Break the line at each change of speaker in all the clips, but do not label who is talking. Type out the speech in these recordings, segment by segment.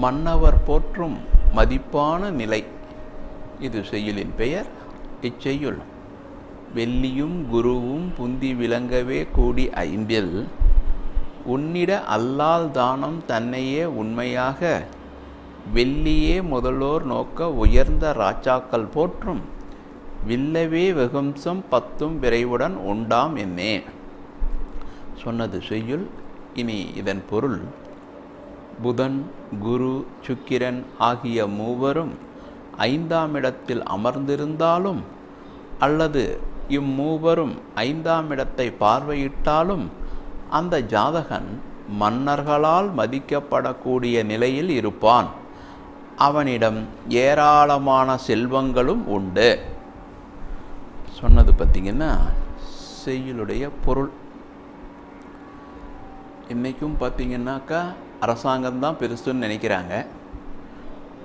மன்னவர் போற்றும் மதிப்பான நிலை. இது செய்யுளின் பெயர். இச்செய்யுள் வெள்ளியும் குருவும் புந்தி விளங்கவே கூடி ஐம்பில் உன்னிட அல்லால் தானம் தன்னையே உண்மையாக வெள்ளியே முதலோர் நோக்க உயர்ந்த ராஜாக்கள் போற்றும் வில்லவே வெகும்சம் பத்தும் விரைவுடன் உண்டாம் என்னே. சொன்னது செய்யுள். இனி இதன் பொருள் புதன் குரு சுக்கிரன் ஆகிய மூவரும் ஐந்தாம் இடத்தில் அமர்ந்திருந்தாலும் அல்லது இம்மூவரும் ஐந்தாம் இடத்தை பார்வையிட்டாலும் அந்த ஜாதகன் மன்னர்களால் மதிக்கப்படக்கூடிய நிலையில் இருப்பான். அவனிடம் ஏராளமான செல்வங்களும் உண்டு. சொன்னது பார்த்திங்கன்னா செய்யுளுடைய பொருள். இன்றைக்கும் பார்த்திங்கன்னாக்கா அரசாங்கம்தான் பெருசுன்னு நினைக்கிறாங்க.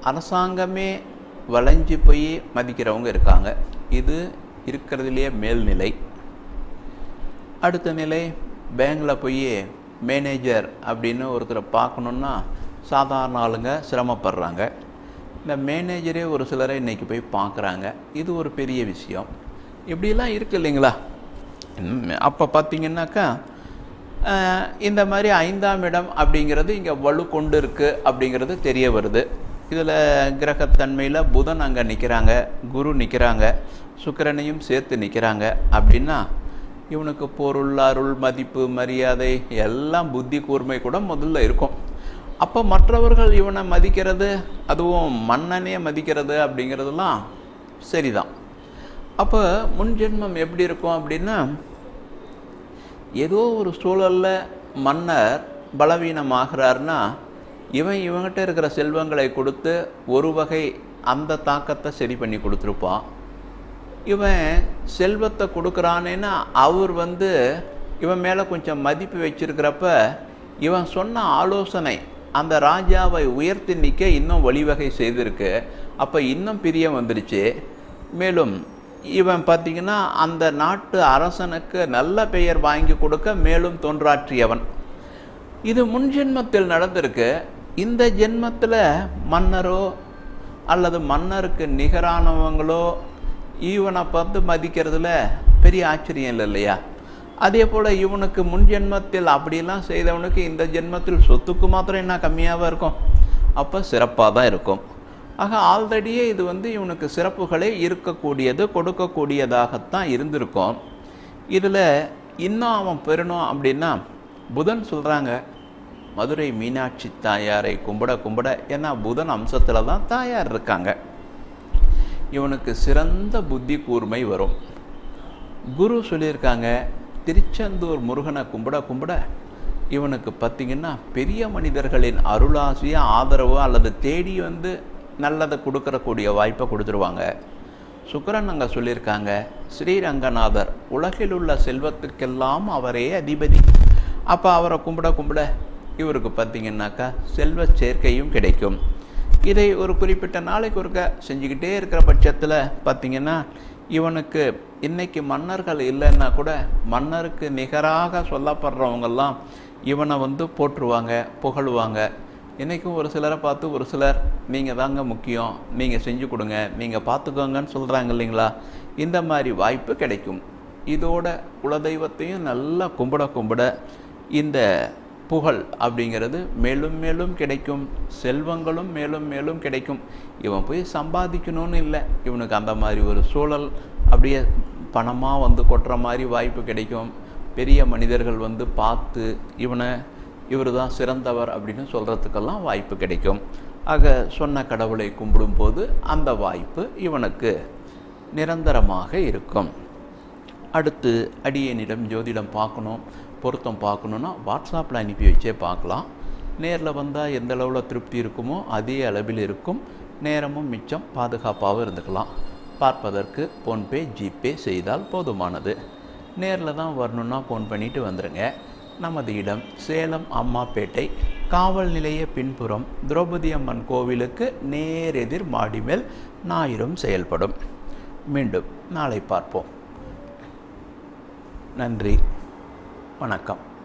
அரசாங்கமே வளைஞ்சு போய் மதிக்கிறவங்க இருக்காங்க. இது இருக்கிறதுலையே மேல்நிலை. அடுத்த நிலை பேங்கில் போய் மேனேஜர் அப்படின்னு ஒருத்தரை பார்க்கணுன்னா சாதாரண ஆளுங்க சிரமப்படுறாங்க. இந்த மேனேஜரே ஒரு சிலரை இன்றைக்கி போய் பார்க்குறாங்க. இது ஒரு பெரிய விஷயம். இப்படிலாம் இருக்குது இல்லைங்களா? அப்போ பார்த்தீங்கன்னாக்கா இந்த மாதிரி ஐந்தாம் இடம் அப்படிங்கிறது இங்கே வலு கொண்டு இருக்குது அப்படிங்கிறது தெரிய வருது. இதில் கிரகத்தன்மையில் புதன் அங்கே நிற்கிறாங்க குரு நிற்கிறாங்க சுக்கரனையும் சேர்த்து நிற்கிறாங்க அப்படின்னா இவனுக்கு பொருள் அருள் மதிப்பு மரியாதை எல்லாம் புத்தி கூர்மை கூட முதல்ல இருக்கும். அப்போ மற்றவர்கள் இவனை மதிக்கிறது அதுவும் மன்னனே மதிக்கிறது அப்படிங்கிறதுலாம் சரிதான். அப்போ முன்ஜென்மம் எப்படி இருக்கும் அப்படின்னா ஏதோ ஒரு சூழலில் மன்னர் பலவீனமாகிறார்னா இவன் இவங்ககிட்ட இருக்கிற செல்வங்களை கொடுத்து ஒரு வகை அந்த தாக்கத்தை சரி பண்ணி கொடுத்துருப்பான். இவன் செல்வத்தை கொடுக்குறானேன்னா அவர் வந்து இவன் மேலே கொஞ்சம் மதிப்பு வச்சிருக்கிறப்ப இவன் சொன்ன ஆலோசனை அந்த ராஜாவை உயர்த்தி நிற்க இன்னும் வழிவகை செய்திருக்கு. அப்போ இன்னும் பிரியம் வந்துருச்சு. மேலும் இவன் பார்த்திங்கன்னா அந்த நாட்டு அரசனுக்கு நல்ல பெயர் வாங்கி கொடுக்க மேலும் தோன்றாற்றியவன். இது முன் ஜென்மத்தில் நடந்திருக்கு. இந்த ஜென்மத்தில் மன்னரோ அல்லது மன்னருக்கு நிகரானவங்களோ இவனை பார்த்து மதிக்கிறதுல பெரிய ஆச்சரியம் இல்லை இல்லையா? அதே போல் இவனுக்கு முன் ஜென்மத்தில் அப்படிலாம் செய்தவனுக்கு இந்த ஜென்மத்தில் சொத்துக்கு மாத்திரம் என்ன கம்மியாக இருக்கும்? அப்போ சிறப்பாக தான் இருக்கும். ஆக ஆல்ரெடியே இது வந்து இவனுக்கு சிறப்புகளே இருக்கக்கூடியது கொடுக்கக்கூடியதாகத்தான் இருந்திருக்கும். இதில் இன்னும் அவன் பெறணும் அப்படின்னா புதன் சொல்கிறாங்க மதுரை மீனாட்சி தாயாரை கும்பிட கும்பிட. ஏன்னா புதன் அம்சத்தில் தான் தாயார் இருக்காங்க. இவனுக்கு சிறந்த புத்தி கூர்மை வரும். குரு சொல்லியிருக்காங்க திருச்செந்தூர் முருகனை கும்பிட கும்பிட. இவனுக்கு பார்த்திங்கன்னா பெரிய மனிதர்களின் அருளாசிய ஆதரவு அல்லது தேடி வந்து நல்லதை கொடுக்கறக்கூடிய வாய்ப்பை கொடுத்துருவாங்க. சுக்கரன் அங்கே சொல்லியிருக்காங்க ஸ்ரீரங்கநாதர் உலகில் உள்ள செல்வத்துக்கெல்லாம் அவரே அதிபதி. அப்போ அவரை கும்பிட கும்பிட இவருக்கு பார்த்திங்கன்னாக்கா செல்வ சேர்க்கையும் கிடைக்கும். இதை ஒரு குறிப்பிட்ட நாளைக்கு ஒருக்க செஞ்சுக்கிட்டே இருக்கிற பட்சத்தில் பார்த்திங்கன்னா இவனுக்கு இன்றைக்கி மன்னர்கள் இல்லைன்னா கூட மன்னருக்கு நிகராக சொல்லப்படுறவங்கெல்லாம் இவனை வந்து போற்றுவாங்க புகழுவாங்க. இன்றைக்கும் ஒரு சிலரை பார்த்து ஒரு சிலர் நீங்கள் தாங்க முக்கியம் நீங்கள் செஞ்சு கொடுங்க நீங்கள் பார்த்துக்கோங்கன்னு சொல்கிறாங்க இல்லைங்களா? இந்த மாதிரி வாய்ப்பு கிடைக்கும். இதோட குலதெய்வத்தையும் நல்லா கும்பிட கும்பிட இந்த புகழ் அப்படிங்கிறது மேலும் மேலும் கிடைக்கும். செல்வங்களும் மேலும் மேலும் கிடைக்கும். இவன் போய் சம்பாதிக்கணும்னு இல்லை. இவனுக்கு அந்த மாதிரி ஒரு சூழல் அப்படியே பணமாக வந்து கொட்டுற மாதிரி வாய்ப்பு கிடைக்கும். பெரிய மனிதர்கள் வந்து பார்த்து இவனை இவர் தான் சிறந்தவர் அப்படின்னு சொல்கிறதுக்கெல்லாம் வாய்ப்பு கிடைக்கும். ஆக சொன்ன கடவுளை கும்பிடும்போது அந்த வாய்ப்பு இவனுக்கு நிரந்தரமாக இருக்கும். அடுத்து அடியனிடம் ஜோதிடம் பார்க்கணும் பொருத்தம் பார்க்கணுன்னா வாட்ஸ்அப்பில் அனுப்பி வச்சே பார்க்கலாம். நேரில் வந்தால் எந்த அளவில் திருப்தி இருக்குமோ அதே அளவில் இருக்கும். நேரமும் மிச்சம் பாதுகாப்பாகவும் இருந்துக்கலாம். பார்ப்பதற்கு ஃபோன்பே ஜிபே செய்தால் போதுமானது. நேரில் தான் வரணுன்னா ஃபோன் பண்ணிவிட்டு வந்துடுங்க நமது இடம் சேலம் அம்மாப்பேட்டை காவல் நிலைய பின்புறம் திரௌபதி அம்மன் கோவிலுக்கு நேரெதிர் மாடி மேல் ஞாயிறும் செயல்படும். மீண்டும் நாளை பார்ப்போம். நன்றி. வணக்கம்.